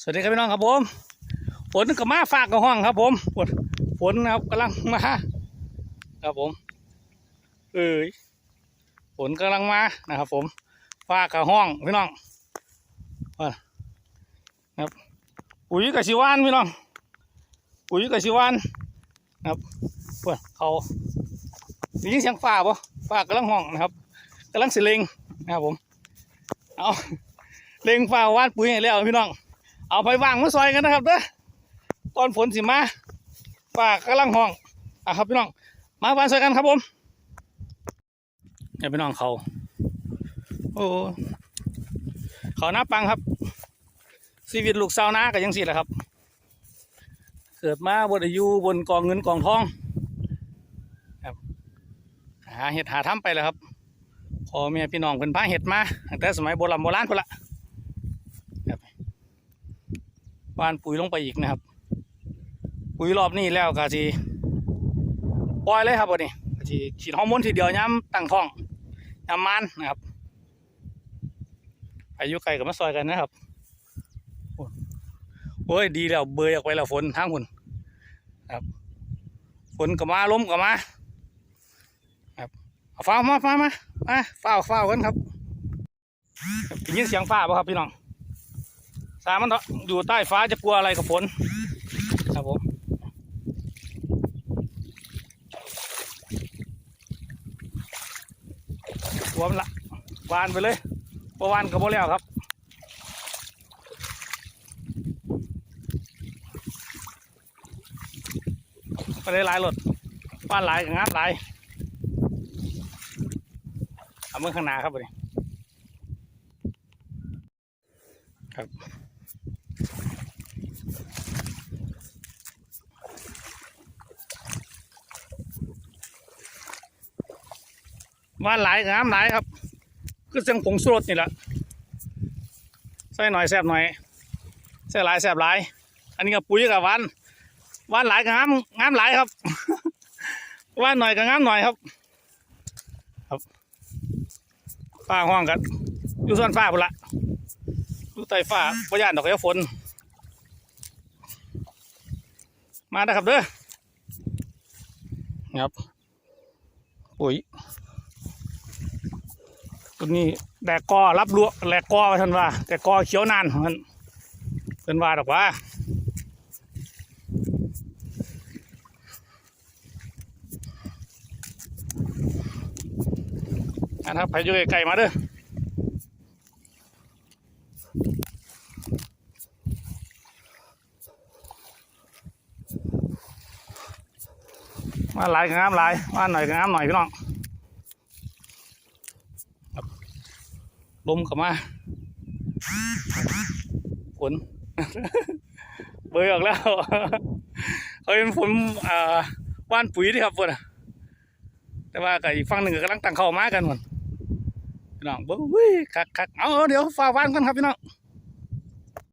สวัสดีครับพี่น้องครับผม ฝนก็มาฝากกับห้องครับ ผมฝนฝนะครับกำลังมาครับผมเอ้ยฝนกำลังมานะครับ ผมฝากกับห้องพี่น้องว่าครับปุ๋ยกับชิวานพี่น้องปุ๋ยกับชิวานครับเพื่อนเขาได้ยินเสียงฟ้าปะฟ้ากำลังห้องนะครับกำลังสิเลงนะครับผมเอาเลงฟ้าว่านปุ๋ยให้แล้วพี่น้อง เอาไปวางมาซอยกันนะครับเด้อก่อนฝนสิมาฝากกำลังห้องอะครับพี่น้อง มาวางซอยกันครับผมเนี่ยพี่น้องเขาโอ้เขาหน้าปังครับชีวิตลูกสาวนาก็ยังสิแหละครับ เกิดมาบนอายุบนกองเงินกองทองครับหาเห็ดหาทำไปแล้วครับพอแม่พี่น้องเพิ่นพาเห็ดมาตั้งแต่สมัยโบราณโบราณพุ่นละ หว่านปุ๋ยลงไปอีกนะครับ ปุ๋ยรอบนี้แล้วก็สิปล่อยเลยครับวันนี้ก็สิฉีดฮอร์โมนทีเดียวย้ำตั้งท้องย้ำมันนะครับ อายุไกลกับมาซอยกันนะครับโอ้ยดีแล้วเบยออกไปแล้วฝนทางฝนครับฝนก็มาล้มก็มาครับฟ้ามาฟ้ามามาฟ้าฟ้ากันครับได้ยินเสียงฟ้าป่ะครับพี่น้อง สามันถอะอยู่ใต้ฟ้าจะกลัวอะไรกับฝนครับผมกลัวมันละวานไปเลยปวานกับโบแล้วครับไปเลยหลายรถบ้านหลายกับงานหลายเอามือข้างหน้าครับไปดิครับ ว่านหลายงามหลายครับคือเสียงผงสุรสนี่แหละใส่หน่อยแซ่บหน่อยใส่หลายแซ่บหลาย อันนี้ก็ปุ๋ยกับวานวานหลายกับงามงามหลายครับวานหน่อยกับงามหน่อยครับ ครับฟ้าห้องกันอยู่ส่วนฟ้าพุ่นละอยู่ใต้ฟ้าพยานดอกเขียฝน มาได้ครับเด้อครับปุ๋ย ตัวนี้แดกกอรับลวแหลกกอท่านว่า แต่กอเขียวนานมันเป็นว่าดอกว่าอันครับไปอยู่ไกลๆมาเด้อมาหลายกับงามหลายมาหน่อยกับงามหน่อยพี่น้อง ลมเข้ามาฝนเบยออกแล้วเขาเป็นฝนอ่าว่านปุ๋ยที่ครับฝนอะแต่ว่ากับอีกฝั่งหนึ่งกำลังตั้งเข้ามากันหมดพี่น้องเบ้ยคักคักเอาเดี๋ยวฝ่าว่านกันครับพี่น้อง